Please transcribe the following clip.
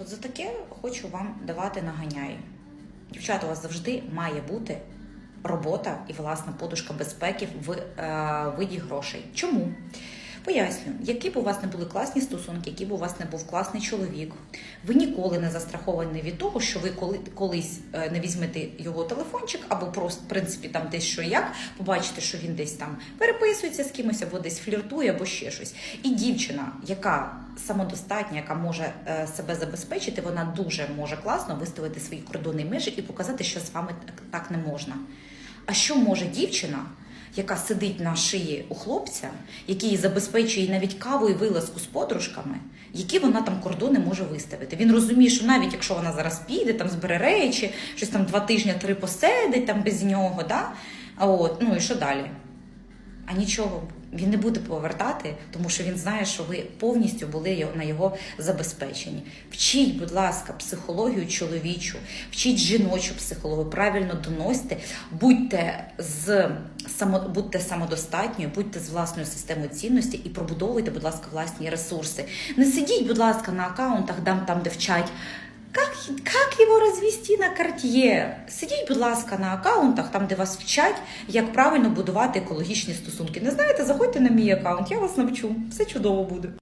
От за таке хочу вам давати наганяй. Дівчата, у вас завжди має бути робота і власна подушка безпеки в е, виді грошей. Чому? Поясню, які б у вас не були класні стосунки, який б у вас не був класний чоловік, ви ніколи не застраховані від того, що ви коли, колись е, не візьмете його телефончик, або просто, в принципі, там десь що як, побачите, що він десь там переписується з кимось, або десь фліртує, або ще щось. І дівчина, яка самодостатня, яка може е, себе забезпечити, вона дуже може класно виставити свої кордони і межі і показати, що з вами так, не можна. А що може дівчина, яка сидить на шиї у хлопця, який забезпечує навіть каву і вилазку з подружками, які вона там кордони може виставити? Він розуміє, що навіть якщо вона зараз піде, там збере речі, щось там два тижні три посидить там без нього, да? а от, ну і що далі? А нічого, він не буде повертати, тому що він знає, що ви повністю були на його забезпеченні. Вчіть, будь ласка, психологію чоловічу, вчіть жіночу психологію, правильно доносьте, будьте з само, будьте самодостатньою, будьте з власною системою цінності і пробудовуйте, будь ласка, власні ресурси. Не сидіть, будь ласка, на аккаунтах, там, там де вчать. Как, как его розвести на карт'є? Сидіть, будь ласка, на аккаунтах, там, де вас вчать, як правильно будувати екологічні стосунки. Не знаєте, заходьте на мій аккаунт, я вас навчу. Все чудово буде.